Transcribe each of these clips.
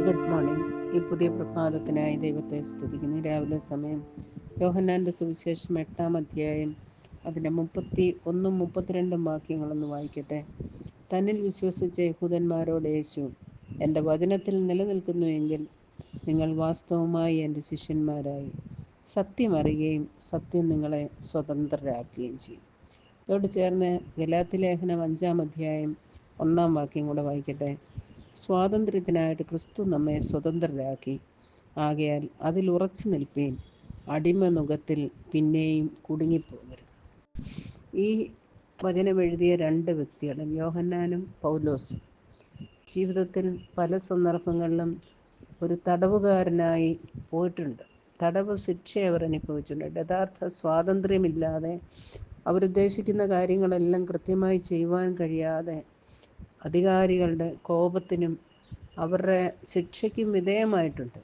പുതിയ പ്രഭാതത്തിനായി ദൈവത്തെ സ്തുതിക്കുന്നു. രാവിലെ സമയം യോഹന്നാന്റെ സുവിശേഷം എട്ടാം അധ്യായം അതിന്റെ മുപ്പത്തി ഒന്നും മുപ്പത്തിരണ്ടും വാക്യങ്ങളൊന്ന് വായിക്കട്ടെ. തന്നിൽ വിശ്വസിച്ച യഹൂദന്മാരോട് യേശു എന്റെ വചനത്തിൽ നിലനിൽക്കുന്നുവെങ്കിൽ നിങ്ങൾ വാസ്തവമായി എന്റെ ശിഷ്യന്മാരായി. സത്യം അറിയുകയും സത്യം നിങ്ങളെ സ്വതന്ത്രരാക്കുകയും ചെയ്യും. ഇതോട് ചേർന്ന് ഗലാത്തി ലേഖനം അഞ്ചാം അധ്യായം ഒന്നാം വാക്യം കൂടെ വായിക്കട്ടെ. സ്വാതന്ത്ര്യത്തിനായിട്ട് ക്രിസ്തു നമ്മെ സ്വതന്ത്രരാക്കി. ആകയാൽ അതിൽ ഉറച്ചു നിൽപ്പീൻ അടിമ നുഖത്തിൽ പിന്നെയും കുടുങ്ങിപ്പോകരുത്. ഈ വചനം എഴുതിയ രണ്ട് വ്യക്തികളും യോഹന്നാനും പൗലോസും ജീവിതത്തിൽ പല സന്ദർഭങ്ങളിലും ഒരു തടവുകാരനായി പോയിട്ടുണ്ട്. തടവ് ശിക്ഷ അവർ അനുഭവിച്ചിട്ടുണ്ട്. യഥാർത്ഥ സ്വാതന്ത്ര്യമില്ലാതെ അവരുദ്ദേശിക്കുന്ന കാര്യങ്ങളെല്ലാം കൃത്യമായി ചെയ്യുവാൻ കഴിയാതെ അധികാരികളുടെ കോപത്തിനും അവരുടെ ശിക്ഷയ്ക്കും വിധേയമായിട്ടുണ്ട്.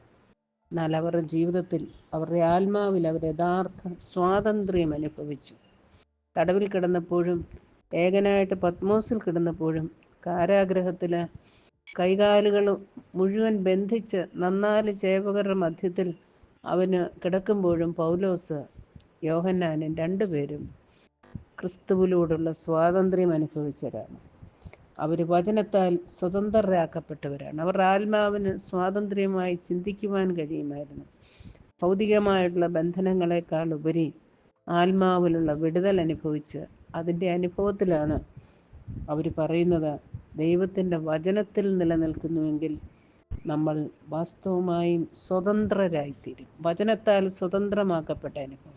എന്നാൽ അവരുടെ ജീവിതത്തിൽ അവരുടെ ആത്മാവിൽ അവർ യഥാർത്ഥ സ്വാതന്ത്ര്യം അനുഭവിച്ചു. തടവിൽ കിടന്നപ്പോഴും ഏകനായിട്ട് പത്മോസിൽ കിടന്നപ്പോഴും കാരാഗ്രഹത്തിൽ കൈകാലുകൾ മുഴുവൻ ബന്ധിച്ച് നന്നാൽ സേവകരുടെ മധ്യത്തിൽ അവന് കിടക്കുമ്പോഴും പൗലോസ് യോഹന്നാനും രണ്ടുപേരും ക്രിസ്തുവിലൂടുള്ള സ്വാതന്ത്ര്യം അനുഭവിച്ചവരാണ്. അവർ വചനത്താൽ സ്വതന്ത്രരാക്കപ്പെട്ടവരാണ്. അവരുടെ ആത്മാവിന് സ്വാതന്ത്ര്യമായി ചിന്തിക്കുവാൻ കഴിയുമായിരുന്നു. ഭൗതികമായിട്ടുള്ള ബന്ധനങ്ങളെക്കാൾ ഉപരി ആത്മാവിലുള്ള വിടുതൽ അനുഭവിച്ച് അതിന്റെ അനുഭവത്തിലാണ് അവർ പറയുന്നത് ദൈവത്തിന്റെ വചനത്തിൽ നിലനിൽക്കുന്നുവെങ്കിൽ നമ്മൾ വാസ്തവമായും സ്വതന്ത്രരായിത്തീരും. വചനത്താൽ സ്വതന്ത്രമാക്കപ്പെട്ട അനുഭവം.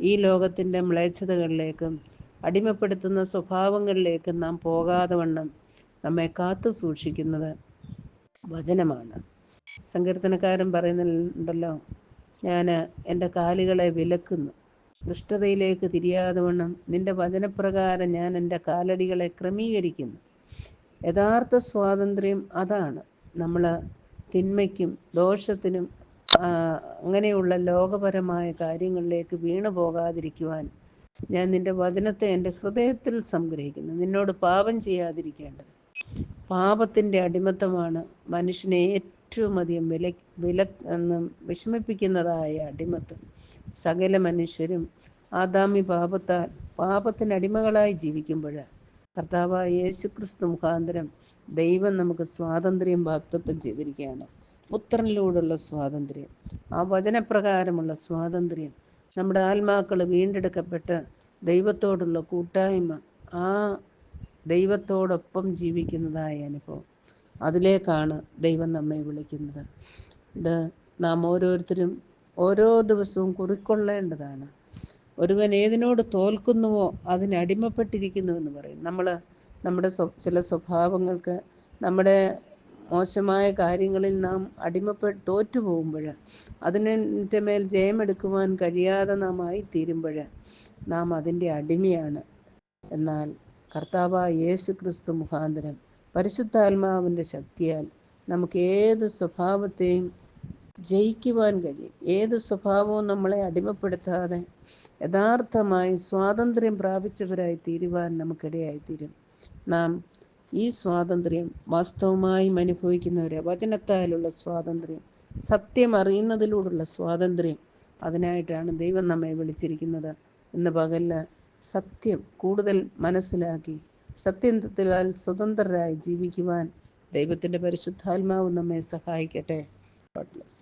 ഈ ലോകത്തിന്റെ മ്ലേച്ഛതകളിലേക്കും അടിമപ്പെടുത്തുന്ന സ്വഭാവങ്ങളിലേക്ക് നാം പോകാതെ വണ്ണം നമ്മെ കാത്തു സൂക്ഷിക്കുന്നത് വചനമാണ്. സങ്കീർത്തനക്കാരൻ പറയുന്നുണ്ടല്ലോ ഞാൻ എന്റെ കാലുകളെ വിലക്കുന്നു. ദുഷ്ടതയിലേക്ക് തിരിയാതെ വണ്ണം നിന്റെ വചനപ്രകാരം ഞാൻ എന്റെ കാലടികളെ ക്രമീകരിക്കുന്നു. യഥാർത്ഥ സ്വാതന്ത്ര്യം അതാണ്. നമ്മൾ തിന്മയ്ക്കും ദോഷത്തിനും അങ്ങനെയുള്ള ലോകപരമായ കാര്യങ്ങളിലേക്ക് വീണു പോകാതിരിക്കുവാൻ ഞാൻ നിന്റെ വചനത്തെ എന്റെ ഹൃദയത്തിൽ സംഗ്രഹിക്കുന്നു. നിന്നോട് പാപം ചെയ്യാതിരിക്കേണ്ടത്. പാപത്തിന്റെ അടിമത്തമാണ് മനുഷ്യനെ ഏറ്റവും അധികം വില വില വിഷമിപ്പിക്കുന്നതായ അടിമത്തം. സകല മനുഷ്യരും ആദാമി പാപത്താൽ പാപത്തിന് അടിമകളായി ജീവിക്കുമ്പോൾ കർത്താവായ യേശു ക്രിസ്തു മുഖാന്തരം ദൈവം നമുക്ക് സ്വാതന്ത്ര്യം വാക്തത്വം ചെയ്തിരിക്കുകയാണ്. പുത്രനിലൂടെയുള്ള സ്വാതന്ത്ര്യം ആ വചനപ്രകാരമുള്ള സ്വാതന്ത്ര്യം നമ്മുടെ ആത്മാക്കൾ വീണ്ടെടുക്കപ്പെട്ട് ദൈവത്തോടുള്ള കൂട്ടായ്മ ആ ദൈവത്തോടൊപ്പം ജീവിക്കുന്നതായ അനുഭവം. അതിലേക്കാണ് ദൈവം നമ്മെ വിളിക്കുന്നത്. ഇത് നാം ഓരോരുത്തരും ഓരോ ദിവസവും കുറിക്കൊള്ളേണ്ടതാണ്. ഒരുവൻ ഏതിനോട് തോൽക്കുന്നുവോ അതിനടിമപ്പെട്ടിരിക്കുന്നു എന്ന് പറയും. നമ്മൾ നമ്മുടെ ചില സ്വഭാവങ്ങൾക്ക് നമ്മുടെ മോശമായ കാര്യങ്ങളിൽ നാം അടിമപ്പെട്ട് തോറ്റു പോകുമ്പോൾ അതിനെ മേൽ ജയമെടുക്കുവാൻ കഴിയാതെ നാം ആയിത്തീരുമ്പോൾ നാം അതിന്റെ അടിമയാണ്. എന്നാൽ കർത്താവ യേശു ക്രിസ്തു മുഖാന്തരം പരിശുദ്ധാത്മാവിന്റെ ശക്തിയാൽ നമുക്ക് ഏത് സ്വഭാവത്തെയും ജയിക്കുവാൻ കഴിയും. ഏത് സ്വഭാവവും നമ്മളെ അടിമപ്പെടുത്താതെ യഥാർത്ഥമായി സ്വാതന്ത്ര്യം പ്രാപിച്ചവരായി തീരുവാൻ നമുക്കിടയായിത്തീരും. നാം ഈ സ്വാതന്ത്ര്യം വാസ്തവമായും അനുഭവിക്കുന്നവരെ വചനത്താലുള്ള സ്വാതന്ത്ര്യം സത്യം അറിയുന്നതിലൂടെയുള്ള സ്വാതന്ത്ര്യം അതിനായിട്ടാണ് ദൈവം നമ്മെ വിളിച്ചിരിക്കുന്നത്. ഇന്ന് പകൽ സത്യം കൂടുതൽ മനസ്സിലാക്കി സത്യത്തിലാൽ സ്വതന്ത്രരായി ജീവിക്കുവാൻ ദൈവത്തിന്റെ പരിശുദ്ധാത്മാവ് നമ്മെ സഹായിക്കട്ടെ. God bless